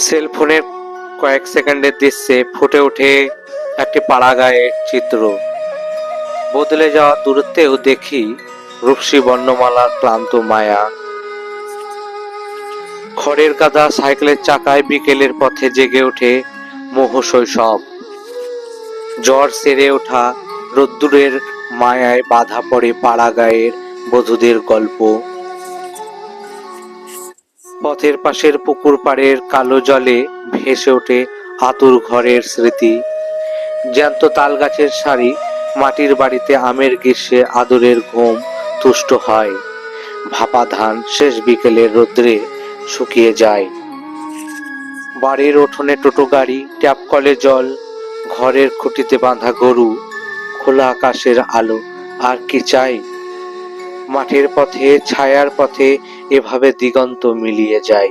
সেলফোনের কয়েক সেকেন্ডের দৃশ্যে ফুটে ওঠে একটি পাড়াগাঁয়ের চিত্র। বদলে যাওয়া দূরত্বেও দেখি রূপসী বর্ণমালার ক্লান্ত মায়া। খড়ের কাদা সাইকেলের চাকায় বিকেলের পথে জেগে ওঠে মোহ শৈশব। জ্বর সেরে ওঠা রোদ্দুরের মায়ায় বাধা পড়ে পাড়াগাঁয়ের বধূদের গল্প। পথের পাশের পুকুর পাড়ের কালো জলে ভেসে ওঠে আতুর ঘরের স্মৃতি। জ্যান্ত তাল গাছের সারি, মাটির বাড়িতে আমের গ্রীষ্মে আদরের ঘুম তুষ্ট হয়। ভাপা ধান শেষ বিকেলের রোদ্রে শুকিয়ে যায়। বাড়ির উঠোনে টোটো গাড়ি, ট্যাপ কলে জল, ঘরের খুঁটিতে বাঁধা গরু, খোলা আকাশের আলো, আর কি চাই? মাঠের পথে ছায়ার পথে এভাবে দিগন্ত মিলিয়ে যায়।